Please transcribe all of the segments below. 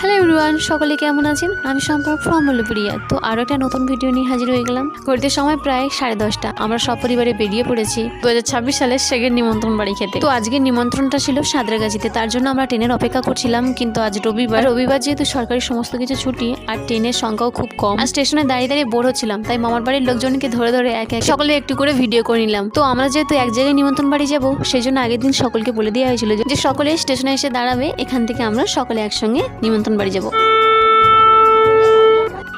Hello রুয়ান সকলে কেমন আছেন? আমি সম্পর্ক ফ্রম প্রিয়া তো আরও একটা নতুন ভিডিও নিয়ে হাজির হয়ে গেলাম। ঘুরতে সময় প্রায় সাড়ে দশটা। আমরা সপরিবারে বেরিয়ে পড়েছি। দু হাজার ছাব্বিশ সালের সেকেন্ড নিমন্ত্রণ বাড়ি খেতে। তো আজকের নিমন্ত্রণটা ছিল সাঁতরাগাছিতে। তার জন্য আমরা ট্রেনের অপেক্ষা করছিলাম, কিন্তু আজ রবিবার। রবিবার যেহেতু সরকারি সমস্ত কিছু ছুটি, আর ট্রেনের সংখ্যাও খুব কম। আর স্টেশনে দাঁড়িয়ে দাঁড়িয়ে বোর হচ্ছিলাম। তাই মামার বাড়ির লোকজনকে ধরে ধরে এক এক সকলে একটু করে ভিডিও করে নিলাম। তো আমরা যেহেতু এক জায়গায় নিমন্ত্রণ বাড়ি যাব, সেই জন্য আগের দিন সকলকে বলে দেওয়া হয়েছিল যে সকলে স্টেশনে এসে দাঁড়াবে, এখান থেকে আমরা সকলে একসঙ্গে নিমন্ত্রণ বাড়ি যাব।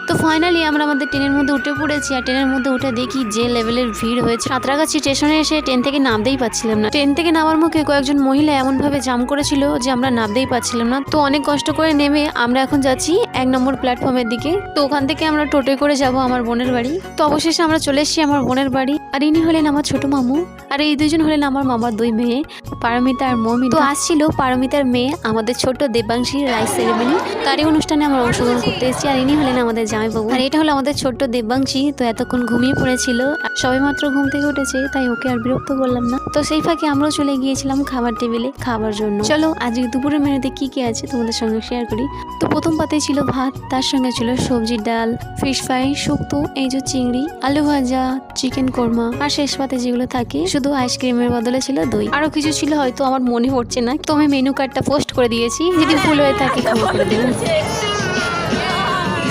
তো ফাইনালি আমরা আমাদের ট্রেনের মধ্যে উঠে পড়েছি আর ট্রেনের মধ্যে উঠে দেখি যে লেভেলের ভিড় হয়েছে। সাঁতরাগাছি স্টেশনে এসে ট্রেন থেকে নামতেই পাচ্ছিলাম না। ট্রেন থেকে নামার মুখে কয়েকজন মহিলা এমনভাবে জাম করেছিল যে আমরা নামতেই পাচ্ছিলাম না। তো অনেক কষ্ট করে নেমে আমরা এখন যাচ্ছি এক নম্বর প্ল্যাটফর্মের দিকে। তো ওখান থেকে আমরা টোটোয় করে যাব আমার বোনের বাড়ি। তো অবশেষে আমরা চলে এসেছি আমার বোনের বাড়ি। আর ইনি হলেন আমার ছোট মামু। আর এই দুজন হলেন আমার মামার দুই মেয়ে। পারমিতা আর মমি তো আসছিল পারমিতার মেয়ে, আমাদের ছোট দেবাংশী রাইস সেরেমনি তারই অনুষ্ঠানে আমরা অংশগ্রহণ করতে এসেছি আর ইনি হলেন আমাদের জামাইবাবু। আর এটা হলো আমাদের ছোট্ট দেবাংশী, তো এতক্ষণ ঘুমিয়ে পড়েছিল। আর সবে মাত্র ঘুম থেকে উঠেছে, তাই ওকে আর বিরক্ত করলাম না। তো সেই ফাঁকে আমরাও চলে গিয়েছিলাম খাবার টেবিলে খাবার জন্য। চলো, আজকে দুপুরের মেনুতে কি কি আছে তোমাদের সঙ্গে শেয়ার করি। তো প্রথম পাতে ছিল ভাত, তার সঙ্গে ছিল সবজি ডাল ফিশ ফ্রাই শুক্তো, এই যে চিংড়ি, আলু ভাজা চিকেন কোরমা। আর শেষ পাতে যেগুলো থাকে, শুধু আইসক্রিমের বদলে ছিল দই। আরও কিছু ছিল হয়তো আমার মনে পড়ছে না। তো আমি মেনু কার্ডটা পোস্ট করে দিয়েছি, যদি ভুল হয়ে থাকে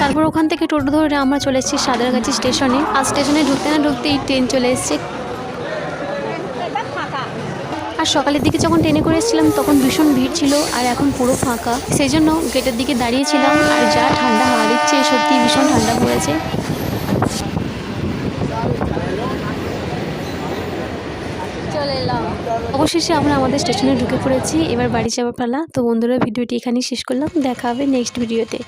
তারপর ওখান থেকে টোটো ধরে আমরা চলে এসেছি সাদরাগাছি স্টেশনে। আর স্টেশনে ঢুকতে না ঢুকতেই ট্রেন চলে এসেছে। আর সকালের দিকে যখন ট্রেনে করে এসেছিলাম, তখন ভীষণ ভিড় ছিল, আর এখন পুরো ফাঁকা। সেই জন্য গেটের দিকে দাঁড়িয়েছিলাম, আর যা ঠান্ডা হাওয়া দিচ্ছে সত্যি ভীষণ ঠান্ডা পড়েছে। অবশেষে আমরা আমাদের স্টেশনে ঢুকে পড়েছি। এবার বাড়ি যাওয়ার পালা। তো বন্ধুরা, ভিডিওটি এখানেই শেষ করলাম। দেখা হবে নেক্সট ভিডিওতে